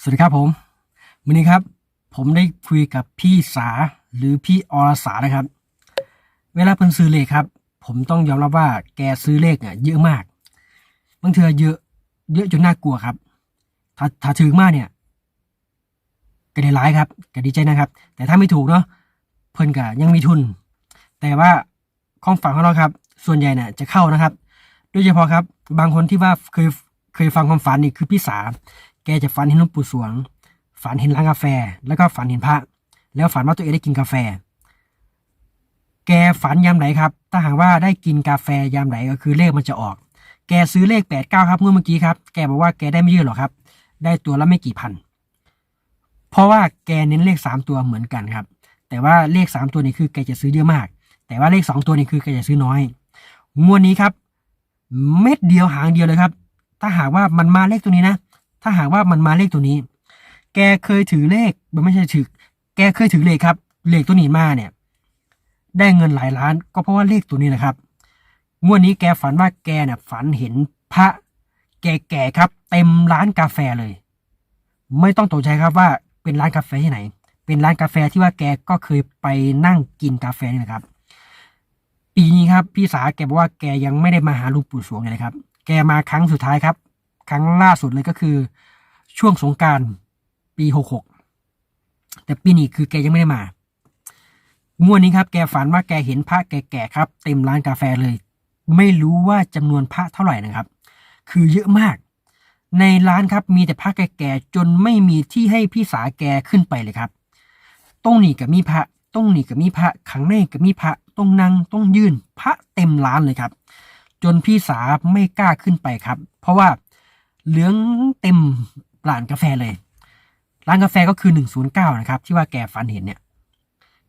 สวัสดีครับผมวันนี้ครับ ผมได้คุยกับพี่สาหรือพี่อรสานะครับ เวลาเพิ่นซื้อเลขครับ ผมต้องยอมรับว่าแกซื้อเลขอะเยอะมากบางเทือเยอะ เยอะจนน่ากลัวครับ ถ้าถ้าถึงมากเนี่ยก็ได้ร้ายครับก็ดีใจนะครับ แต่ถ้าไม่ถูกเนาะเพิ่นก็ยังมีทุน แต่ว่าความฝันของเราครับ ส่วนใหญ่น่ะจะเข้านะครับ โดยเฉพาะครับ บางคนที่ว่าเคยเคยฟังความฝันนี่คือพี่สา แกจะฝันเห็นหลวงปู่สวง ฝันเห็นร้านกาแฟ แล้วก็ฝันเห็นพระ แล้วฝันว่าตัวเองได้กินกาแฟ แกฝันยามไหนครับ ถ้าหากว่าได้กินกาแฟยามไหนก็คือเลขมันจะออก แกซื้อเลขแปดเก้าครับเมื่อเมื่อกี้ครับ แกบอกว่าแกได้ไม่เยอะหรอกครับ ได้ตัวละไม่กี่พัน เพราะว่าแกเน้นเลขสามตัวเหมือนกันครับ แต่ว่าเลขสามตัวนี้คือแกจะซื้อเยอะมาก แต่ว่าเลขสองตัวนี้คือแกจะซื้อน้อย งวดนี้ครับ เม็ดเดียวหางเดียวเลยครับ ถ้าหากว่ามันมาเลขตัวนี้นะ ถ้าหากว่ามันมาเลขตัวนี้ แกเคยถือเลขมันไม่ใช่ถือ แกเคยถือเลขครับ เลขตัวนี้มาเนี่ย ได้เงินหลายล้าน ก็เพราะว่าเลขตัวนี้แหละครับ งวดนี้แกฝันว่าแกเนี่ยฝันเห็นพระ แก่ๆครับ เต็มร้านกาแฟเลย ไม่ต้องตกใจครับว่าเป็นร้านกาแฟที่ไหน เป็นร้านกาแฟที่ว่าแกก็เคยไปนั่งกินกาแฟนี่นะครับปีนี้ครับพี่สาแกบอกว่าแกยังไม่ได้มาหาลุงปู่สวงเลยครับ แกมาครั้งสุดท้ายครับ ครั้งล่าสุดเลยก็คือ ช่วงสงการปีหกหกแต่ปีนี้คือแกยังไม่ได้มางวดนี้ครับ แกฝันว่าแกเห็นพระแก่ๆครับ เต็มร้านกาแฟเลย ไม่รู้ว่าจำนวนพระเท่าไหร่นะครับ คือเยอะมาก ในร้านครับมีแต่พระแก่ๆจนไม่มีที่ให้พี่สาแกขึ้นไปเลยครับต้องหนีกับมีพระต้องหนีกับมีพระขังในกับมีพระต้องนั่งต้องยืนพระเต็มร้านเลยครับ จนพี่สาไม่กล้าขึ้นไปครับ เพราะว่า เหลืองเต็มร้านกาแฟเลย ร้านกาแฟก็คือ 109 นะครับ ที่ว่าแกฝันเห็นเนี่ย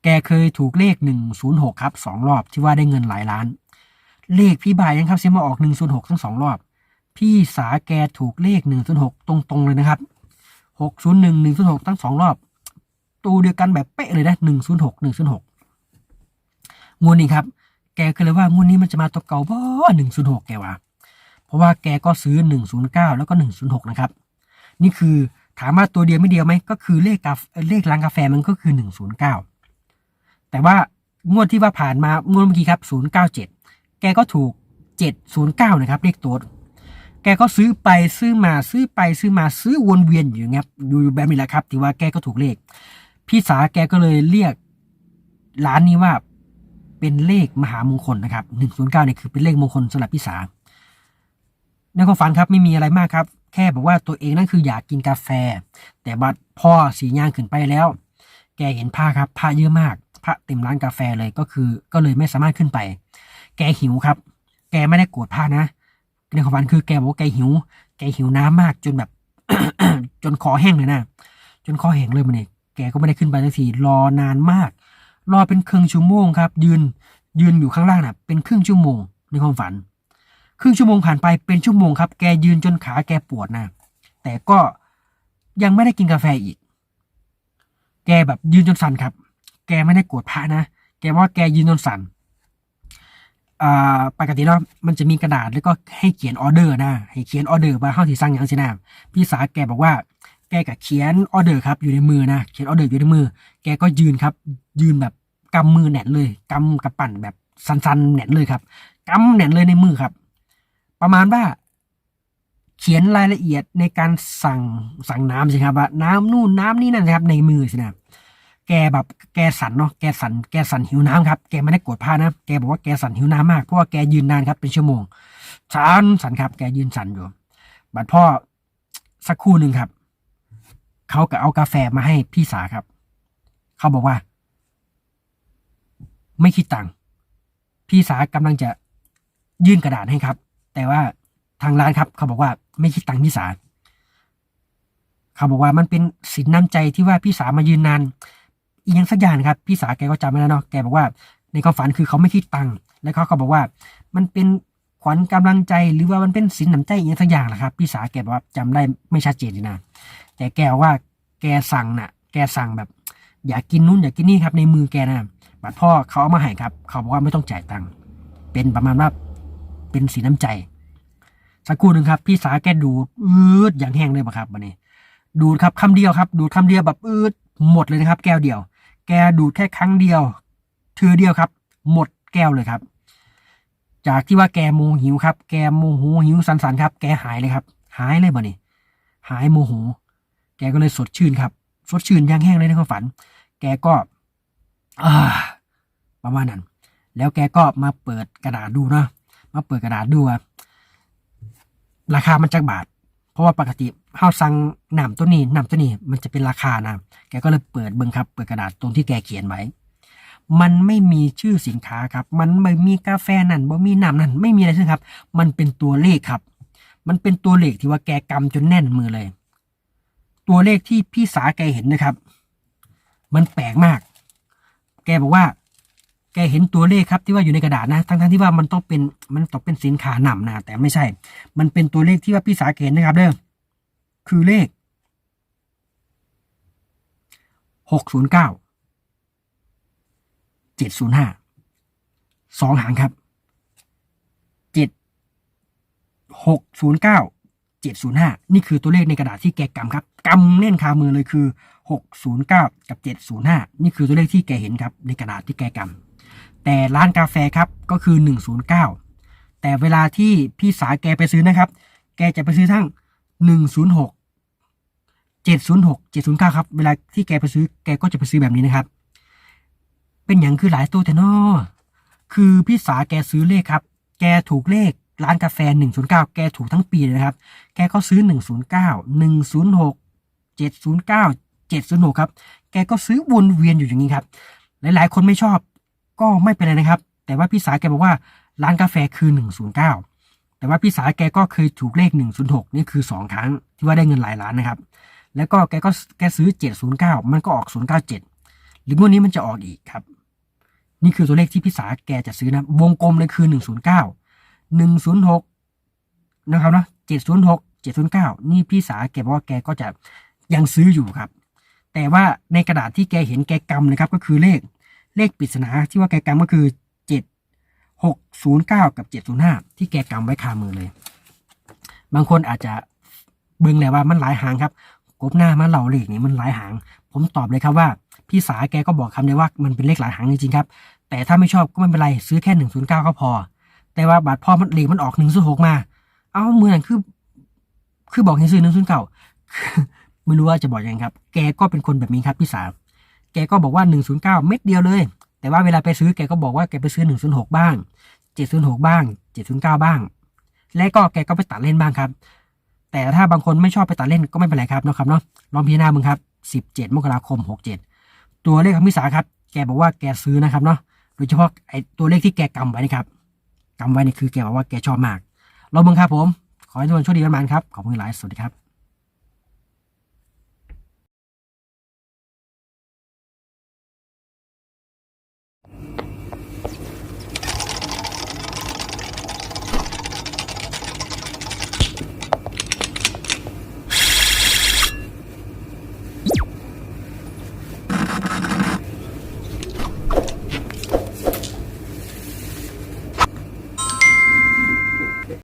แกเคยถูกเลข 106 ครับสองรอบที่ว่าได้เงินหลายล้าน เลขพี่บายยังครับเสียมาออก 106 ทั้งสองรอบ พี่สาแกถูกเลข 106 ตรงๆเลยนะครับ 601 106 ทั้งสองรอบ ตูเดียวกันแบบเป๊ะเลยนะ 106 106งวดนี้ครับ แกก็เลยว่างวดนี้มันจะมาตัวเก่าบ่106 แกว่า เพราะว่าแกก็ซื้อ 109 แล้วก็ 106 นะครับ นี่คือถามว่าตัวเดียวไม่เดียวไหมก็คือเลขกาเลขร้านกาแฟมันก็คือ 109 แต่ว่างวดที่ว่าผ่านมางวดเมื่อกี้ครับ097 แกก็ถูก 709 นะครับ เลขตัวแกก็ซื้อไปซื้อมาซื้อไปซื้อมาซื้อวนเวียนอยู่เงี้ยอยู่แบบนี้แหละครับที่ว่าแกก็ถูกเลข พี่สาแกก็เลยเรียกร้านนี้ว่าเป็นเลขมหามงคลนะครับ109เนี่ยคือเป็นเลขมงคลสำหรับพี่สา ในความฝันครับไม่มีอะไรมากครับ แค่บอกว่าตัวเองนั่นคืออยากกินกาแฟ แต่บัดพ่อสีย่างขึ้นไปแล้ว แกเห็นผ้าครับผ้าเยอะมากผ้าเต็มร้านกาแฟเลยก็คือ ก็เลยไม่สามารถขึ้นไป แกหิวครับ แกไม่ได้โกรธผ้านะในความฝันคือแกบอกว่าแกหิว แกหิวน้ำมากจนแบบจนคอแห้งเลยนะจนคอแห้งเลยมันเองแกก็ไม่ได้ขึ้นไปสักทีรอนานมาก รอเป็นครึ่งชั่วโมงครับ ยืนยืนอยู่ข้างล่างน่ะ เป็นครึ่งชั่วโมงในความฝัน ครึ่งชั่วโมงผ่านไปเป็นชั่วโมงครับแกยืนจนขาแกปวดนะแต่ก็ยังไม่ได้กินกาแฟอีก แกแบบยืนจนสั่นครับ แกไม่ได้โกรธพระนะแกว่าแกยืนจนสั่นอ่าปกติแล้วมันจะมีกระดาษแล้วก็ให้เขียนออเดอร์นะให้เขียนออเดอร์ว่าเข้าที่สั่งอย่างสินะพี่สาแกบอกว่า แกก็เขียนออเดอร์ครับอยู่ในมือนะเขียนออเดอร์อยู่ในมือ แกก็ยืนครับ ยืนแบบกำมือแน่นเลยกำกับปั่นแบบสันๆแน่นเลยครับกำแน่นเลยในมือครับ ประมาณว่า เขียนรายละเอียดในการสั่งสั่งน้ำสิครับว่าน้ำนู่นน้ำนี่นั่นนะครับ ในมือสินะแกแบบแกสั่นเนาะแกสั่นแกสั่นหิวน้ำครับแกไม่ได้โกรธผ้านะแกบอกว่าแกสั่นหิวน้ำมากเพราะว่าแกยืนนานครับเป็นชั่วโมงสันสั่นครับ แกยืนสั่นอยู่บัดพ่อสักครู่หนึ่งครับเขาก็เอากาแฟมาให้พี่สาครับ เขาบอกว่า ไม่คิดตังค์พี่สากำลังจะยื่นกระดาษให้ครับ แต่ว่าทางร้านครับ เขาบอกว่าไม่คิดตังค์พี่สาเขาบอกว่ามันเป็นสินน้ำใจที่ว่าพี่สามายืนนานอีกอย่างสักอย่างครับ พี่สาแกก็จำไม่ได้เนาะแกบอกว่า ในความฝันคือเขาไม่คิดตังค์แล้วเขาก็บอกว่า มันเป็นขวัญกำลังใจหรือว่ามันเป็นสินน้ำใจอีกอย่างสักอย่างแหละครับ พี่สาแกบอกว่าจำได้ไม่ชัดเจนนะแต่แกบอกว่าแกสั่งน่ะ แกสั่งแบบ อยากกินนู่นอยากกินนี่ครับ ในมือแกนะบัดพ่อเขาเอามาให้ครับ เขาบอกว่าไม่ต้องจ่ายตังค์เป็นประมาณว่า เป็นสีน้ำใจ สักครู่หนึ่งครับ พี่สาแกดูดอืดอย่างแห้งเลยปะครับวันนี้ ดูดครับคำเดียวครับ ดูดคำเดียวแบบอืดหมดเลยนะครับ แก้วเดียว แกดูดแค่ครั้งเดียวเทือเดียวครับ หมดแก้วเลยครับ จากที่ว่าแกโมหิวครับ แกโมโหหิวสันสันครับ แกหายเลยครับ หายเลยบ่นี่หายโมโห แกก็เลยสดชื่นครับ สดชื่นยังแห้งเลยในความฝัน แกก็อประมาณนั้น แล้วแกก็มาเปิดกระดาษดูเนาะ มาเปิดกระดาษดูว่าราคามันจักบาท เพราะว่าปกติเฮาสั่งน้ำตัวนี้น้ำตัวนี้มันจะเป็นราคานะแกก็เลยเปิดเบิ่งครับ เปิดกระดาษตรงที่แกเขียนไว้มันไม่มีชื่อสินค้าครับ มันไม่มีกาแฟนั่นบ่มีน้ำนั่นไม่มีอะไรทั้งครับ มันเป็นตัวเลขครับ มันเป็นตัวเลขที่ว่าแกกำจนแน่นมือเลย ตัวเลขที่พี่สาแกเห็นนะครับ มันแปลกมาก แกบอกว่า แกเห็นตัวเลขครับที่ว่าอยู่ในกระดาษนะทั้งๆที่ว่ามันต้องเป็นมันต้องเป็นสินค้านำนะแต่ไม่ใช่ มันเป็นตัวเลขที่ว่าพี่สาแกเห็นนะครับเด้อคือเลขหกศูนย์เก้าเจ็ดศูนย์ห้าสองหางครับเจ็ดหกศูนย์เก้าเจ็ดศูนย์ห้านี่คือตัวเลขในกระดาษที่แกกำครับกำแน่นคามือเลยคือหกศูนย์เก้ากับเจ็ดศูนย์ห้านี่คือตัวเลขที่แกเห็นครับในกระดาษที่แกกำ แต่ร้านกาแฟครับก็คือหนึ่งศูนย์เก้าแต่เวลาที่พี่สาแกไปซื้อนะครับ แกจะไปซื้อทั้งหนึ่งศูนย์หกเจ็ดศูนย์หกเจ็ดศูนย์เก้าครับ เวลาที่แกไปซื้อแกก็จะไปซื้อแบบนี้นะครับ เป็นอย่างคือหลายตัวแต่นอคือพี่สาแกซื้อเลขครับ แกถูกเลขร้านกาแฟ 109 แกถูกทั้งปีเลยนะครับ แกก็ซื้อ 109 106 709 706 ครับ แกก็ซื้อวนเวียนอยู่อย่างนี้ครับ หลาย ๆ คนไม่ชอบ ก็ไม่เป็นไรนะครับ แต่ว่าพี่สาแกบอกว่าร้านกาแฟคือ 109 แต่ว่าพี่สาแกก็เคยถูกเลข 106 นี่คือ 2 ครั้งที่ว่าได้เงินหลายล้านนะครับ แล้วก็แกก็แกซื้อ 709 มันก็ออก 097 หรืองวดนี้มันจะออกอีกครับ นี่คือตัวเลขที่พี่สาแกจะซื้อนะวงกลมเลยคือ 109 106 นะครับเนะ706 709 นี่พี่สาแกบอกว่าแกก็จะยังซื้ออยู่ครับ แต่ว่าในกระดาษที่แกเห็นแกกำเลยครับก็คือเลข เลขปริศนาที่ว่าแกกำก็คือ7609กับ705ที่แกกำไว้คามือเลย บางคนอาจจะเบิ่งแหละว่ามันหลายหางครับกบหน้ามาเหล่าเลขนี่มันหลายหาง ผมตอบเลยครับว่าพี่สาแกก็บอกคำเดียวว่ามันเป็นเลขหลายหางจริงๆครับ แต่ถ้าไม่ชอบก็ไม่เป็นไรซื้อแค่หนึ่งศูนย์เก้าก็พอ แต่ว่าบาทพ่อมันเลขมันออกหนึ่งศูนย์หกมา เอ้าเมือนั้นคือ คือบอกให้ซื้อหนึ่งศูนย์เก้าไม่รู้ว่าจะบอกยังไงครับ แกก็เป็นคนแบบนี้ครับพี่สา แกก็บอกว่าหนึ่งศูนย์เม็ดเดียวเลย แต่ว่าเวลาไปซื้อแกก็บอกว่าแกไปซื้อหนึ่งศูนย์หกบ้างเจ็ดศูนย์หกบ้างเจ็ดศูนย์เก้าบ้าง และก็แกก็ไปตัดเล่นบ้างครับ แต่ถ้าบางคนไม่ชอบไปตัดเล่นก็ไม่เป็นไรครับเนาะครับเนาะลองพิจารณามึงครับสิบเจ็ดมกราคมหกเจ็ดตัวเลขของพี่สาครับ แกบอกว่าแกซื้อนะครับเนาะโดยเฉพาะไอ้ตัวเลขที่แกกำไว้นะครับกำไว้นี่คือแกบอกว่าแกชอบมากเราเบิ่งครับผมขอให้ทุกคนโชคดีกันมานครับขอบคุณหลายสวัสดีครับ